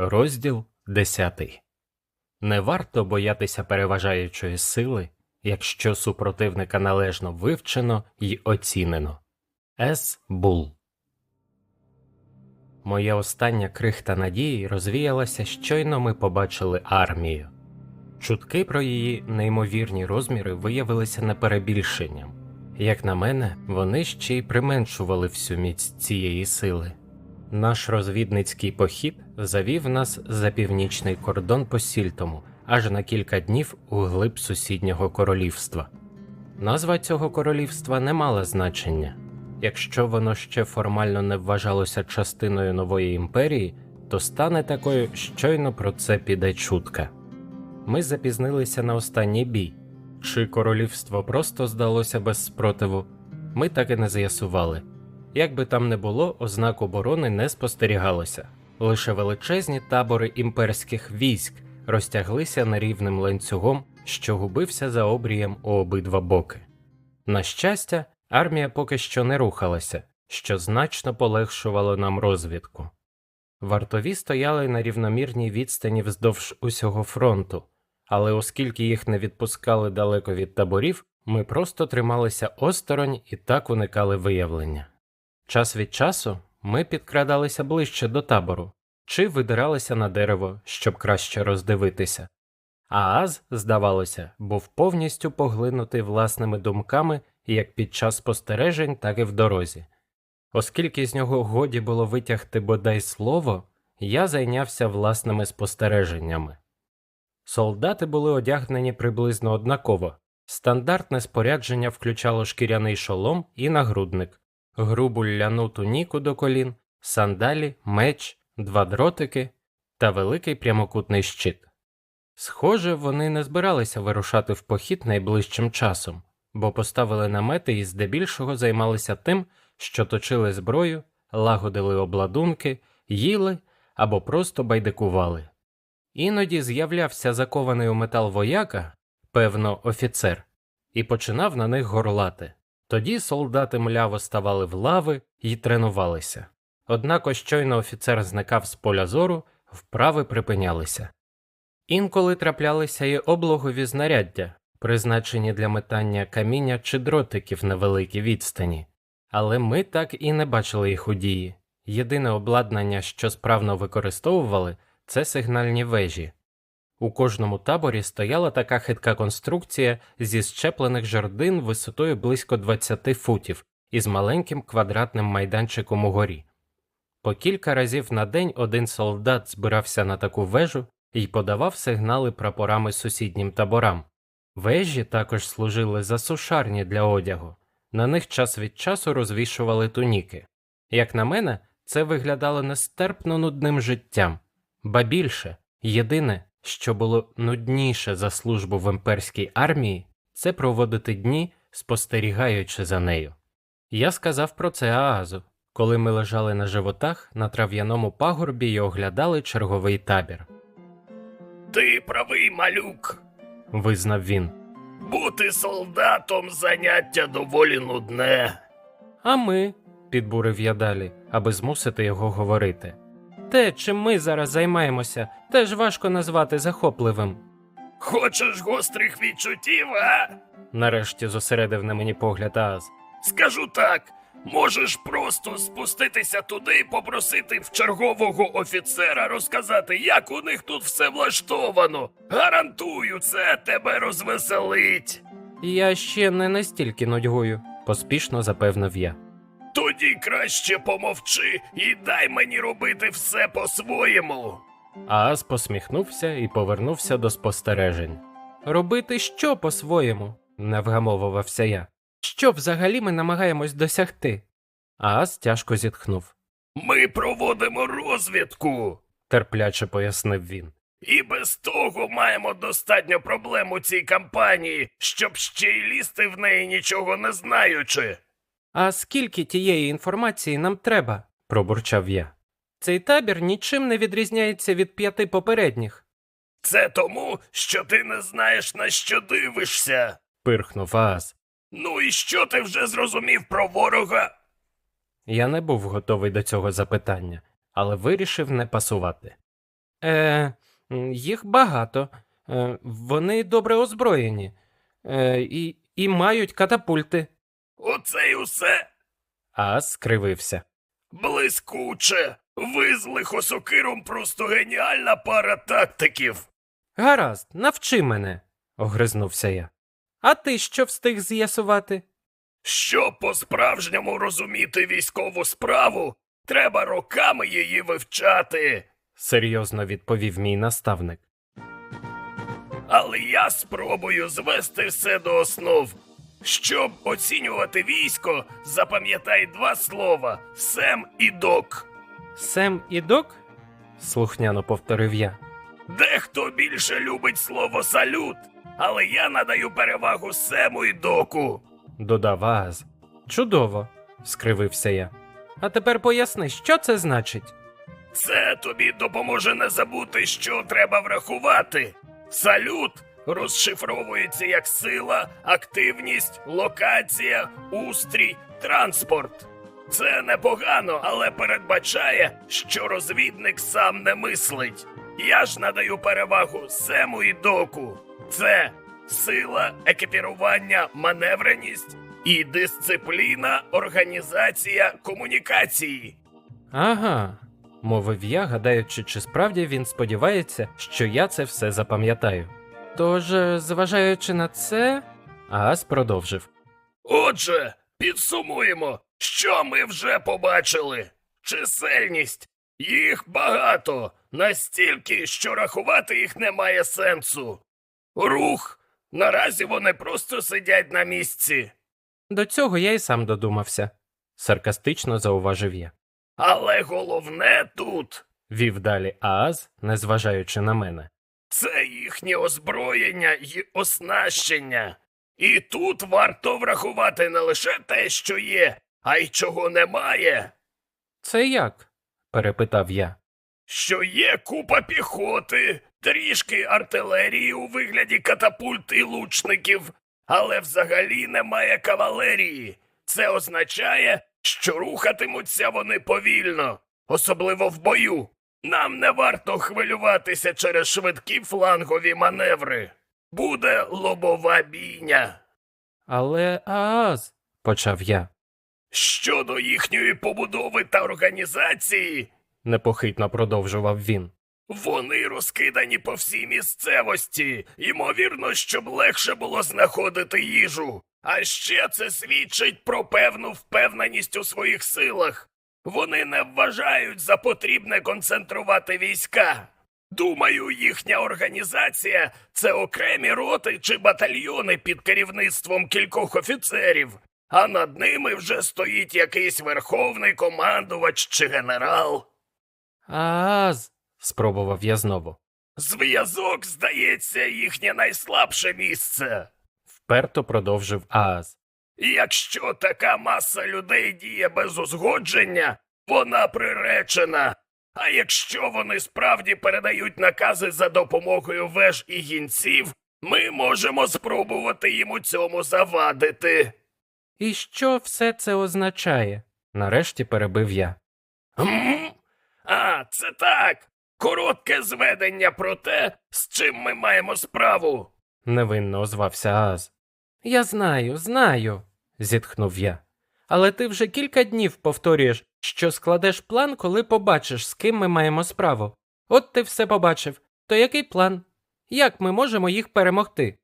Розділ 10. Не варто боятися переважаючої сили, якщо супротивника належно вивчено й оцінено. С. Бул. Моя остання крихта надії розвіялася щойно ми побачили армію. Чутки про її неймовірні розміри виявилися неперебільшенням. Як на мене, вони ще й применшували всю міць цієї сили. Наш розвідницький похід завів нас за північний кордон по Сільтому аж на кілька днів у глиб сусіднього королівства. Назва цього королівства не мала значення. Якщо воно ще формально не вважалося частиною нової імперії, то стане такою щойно про це піде чутка. Ми запізнилися на останній бій. Чи королівство просто здалося без спротиву, ми так і не з'ясували. Як би там не було, ознак оборони не спостерігалося. Лише величезні табори імперських військ розтяглися нерівним ланцюгом, що губився за обрієм у обидва боки. На щастя, армія поки що не рухалася, що значно полегшувало нам розвідку. Вартові стояли на рівномірній відстані вздовж усього фронту, але оскільки їх не відпускали далеко від таборів, ми просто трималися осторонь і так уникали виявлення. Час від часу ми підкрадалися ближче до табору чи видиралися на дерево, щоб краще роздивитися. А Аз, здавалося, був повністю поглинутий власними думками як під час спостережень, так і в дорозі. Оскільки з нього годі було витягти бодай слово, я зайнявся власними спостереженнями. Солдати були одягнені приблизно однаково. Стандартне спорядження включало шкіряний шолом і нагрудник, грубу ляну туніку до колін, сандалі, меч, два дротики та великий прямокутний щит. Схоже, вони не збиралися вирушати в похід найближчим часом, бо поставили намети і здебільшого займалися тим, що точили зброю, лагодили обладунки, їли або просто байдикували. Іноді з'являвся закований у метал вояка, певно, офіцер, і починав на них горлати. Тоді солдати мляво ставали в лави і тренувалися. Однак щойно офіцер зникав з поля зору, вправи припинялися. Інколи траплялися й облогові знаряддя, призначені для метання каміння чи дротиків на великій відстані, але ми так і не бачили їх у дії. Єдине обладнання, що справно використовували, це сигнальні вежі. У кожному таборі стояла така хитка конструкція зі щеплених жердин висотою близько 20 футів із маленьким квадратним майданчиком угорі. По кілька разів на день один солдат збирався на таку вежу і подавав сигнали прапорами сусіднім таборам. Вежі також служили за сушарні для одягу, на них час від часу розвішували туніки. Як на мене, це виглядало нестерпно нудним життям, ба більше, єдине, що було нудніше за службу в імперській армії, це проводити дні, спостерігаючи за нею. Я сказав про це Аазу, коли ми лежали на животах на трав'яному пагорбі і оглядали черговий табір. Ти правий, малюк. Визнав він. Бути солдатом заняття доволі нудне. А ми, підбурив я далі, аби змусити його говорити. Те, чим ми зараз займаємося, теж важко назвати захопливим. Хочеш гострих відчуттів, а? Нарешті зосередив на мені погляд Ааз. Скажу так. Можеш просто спуститися туди і попросити в чергового офіцера розказати, як у них тут все влаштовано. Гарантую, це тебе розвеселить. Я ще не настільки нудьгую, поспішно запевнив я. Тоді краще помовчи і дай мені робити все по-своєму. Ааз посміхнувся і повернувся до спостережень. Робити що по-своєму? не вгамовувався я. Що взагалі ми намагаємось досягти? Ааз тяжко зітхнув, Ми проводимо розвідку. терпляче пояснив він. І без того маємо достатньо проблем у цій кампанії, щоб ще й лізти в неї нічого не знаючи. А скільки тієї інформації нам треба? пробурчав я. Цей табір нічим не відрізняється від п'яти попередніх, Це тому, що ти не знаєш на що дивишся. пирхнув Ааз. Ну і що ти вже зрозумів про ворога? Я не був готовий до цього запитання, але вирішив не пасувати. Е, їх багато. Е, вони добре озброєні. Е, і, і мають катапульти. Оце й усе Ааз скривився. блискуче. Ви з лихосокиром просто геніальна пара тактиків. Гаразд, навчи мене, огризнувся я. А ти що встиг з'ясувати? Щоб по-справжньому розуміти військову справу, треба роками її вивчати. серйозно відповів мій наставник. Але я спробую звести все до основ. Щоб оцінювати військо, запам'ятай два слова сем і док. Сем і док? слухняно повторив я. Дехто більше любить слово салют, але я надаю перевагу сему і доку. Додав Ааз. Чудово, скривився я. А тепер поясни, що це значить? Це тобі допоможе не забути, що треба врахувати. Салют розшифровується як сила, активність, локація, устрій, транспорт. Це непогано, але передбачає, що розвідник сам не мислить. Я ж надаю перевагу сему і доку. Це сила, екіпірування, маневреність і дисципліна, організація комунікації. Ага, мовив я, гадаючи, чи справді він сподівається, що я це все запам'ятаю. Тож, е, зважаючи на це, Ааз продовжив. Отже, підсумуємо, що ми вже побачили. Чисельність. Їх багато, настільки, що рахувати їх немає сенсу. Рух. Наразі вони просто сидять на місці. До цього я й сам додумався, саркастично зауважив я. Але головне тут Вів далі Ааз, незважаючи на мене. Це їхнє озброєння і оснащення. І тут варто врахувати не лише те, що є, а й чого немає. Це як? перепитав я. що є купа піхоти, трішки артилерії у вигляді катапульт і лучників, але взагалі немає кавалерії. Це означає, що рухатимуться вони повільно, особливо в бою. Нам не варто хвилюватися через швидкі флангові маневри. Буде лобова бійня. Але Ааз, почав я, Щодо їхньої побудови та організації, непохитно продовжував він. Вони розкидані по всій місцевості, ймовірно, щоб легше було знаходити їжу. А ще це свідчить про певну впевненість у своїх силах. Вони не вважають за потрібне концентрувати війська. Думаю, їхня організація це окремі роти чи батальйони під керівництвом кількох офіцерів, а над ними вже стоїть якийсь верховний командувач чи генерал. Ааз, спробував я знову. Зв'язок, здається, їхнє найслабше місце. Вперто продовжив Ааз. Якщо така маса людей діє без узгодження, вона приречена. А якщо вони справді передають накази за допомогою веж і гінців, ми можемо спробувати їм у цьому завадити. І що все це означає? Нарешті перебив я. Гм? А, це так. Коротке зведення про те, з чим ми маємо справу. невинно озвався Ааз. Я знаю, знаю, зітхнув я. Але ти вже кілька днів повторюєш, що складеш план, коли побачиш, з ким ми маємо справу. От ти все побачив. То який план? Як ми можемо їх перемогти?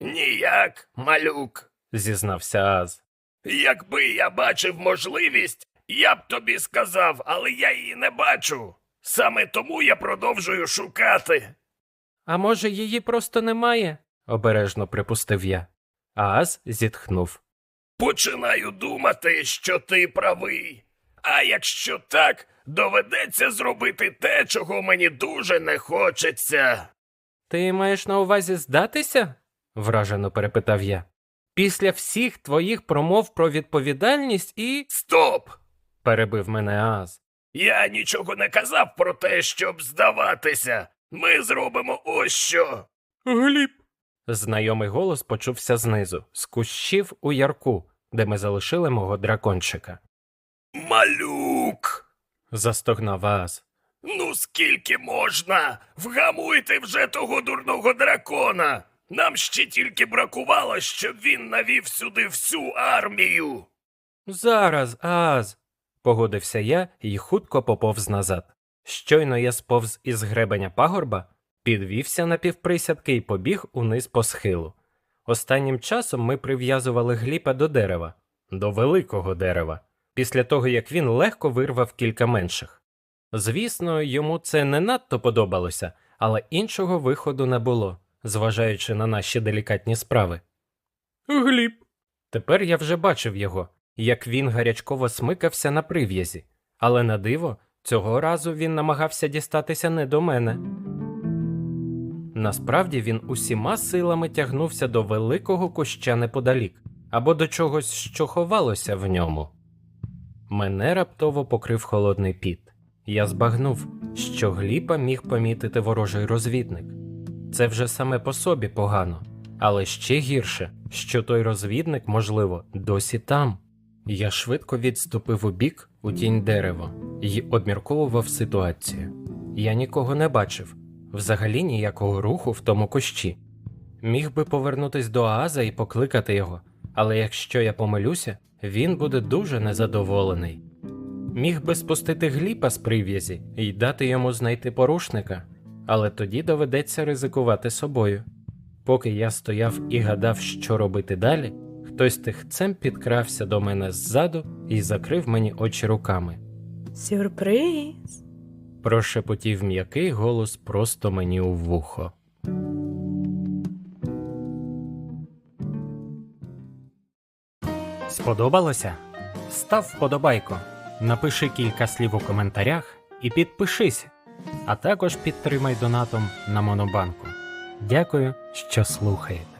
Ніяк, малюк. зізнався Ааз. Якби я бачив можливість, я б тобі сказав, але я її не бачу. Саме тому я продовжую шукати. А може, її просто немає? обережно припустив я. Ааз зітхнув. Починаю думати, що ти правий. А якщо так, доведеться зробити те, чого мені дуже не хочеться. Ти маєш на увазі здатися? вражено перепитав я. Після всіх твоїх промов про відповідальність і. Стоп! перебив мене Ааз. Я нічого не казав про те, щоб здаватися. Ми зробимо ось що. Гліб. Знайомий голос почувся знизу, з кущів у ярку, де ми залишили мого дракончика. Малюк. Застогнав Ааз. Ну скільки можна? Вгамуйте вже того дурного дракона. Нам ще тільки бракувало, щоб він навів сюди всю армію. Зараз, Аз. погодився я і хутко поповз назад. Щойно я сповз із гребеня пагорба, підвівся на півприсядки і побіг униз по схилу. Останнім часом ми прив'язували гліпа до дерева, до великого дерева, після того як він легко вирвав кілька менших. Звісно, йому це не надто подобалося, але іншого виходу не було, зважаючи на наші делікатні справи. Гліб. Тепер я вже бачив його, як він гарячково смикався на прив'язі, але на диво, цього разу він намагався дістатися не до мене. Насправді він усіма силами тягнувся до великого куща неподалік або до чогось, що ховалося в ньому. Мене раптово покрив холодний піт. Я збагнув, що гліпа міг помітити ворожий розвідник. Це вже саме по собі погано, але ще гірше, що той розвідник, можливо, досі там. Я швидко відступив у бік у тінь дерева і обмірковував ситуацію. Я нікого не бачив, взагалі ніякого руху в тому кущі. Міг би повернутись до Ааза і покликати його, але якщо я помилюся, він буде дуже незадоволений. Міг би спустити гліпа з прив'язі і дати йому знайти порушника, але тоді доведеться ризикувати собою. Поки я стояв і гадав, що робити далі, хтось тихцем підкрався до мене ззаду і закрив мені очі руками. Сюрприз. Прошепотів м'який голос просто мені у вухо. Сподобалося? Став вподобайку, напиши кілька слів у коментарях і підпишись, а також підтримай донатом на Монобанку. Дякую, що слухаєте.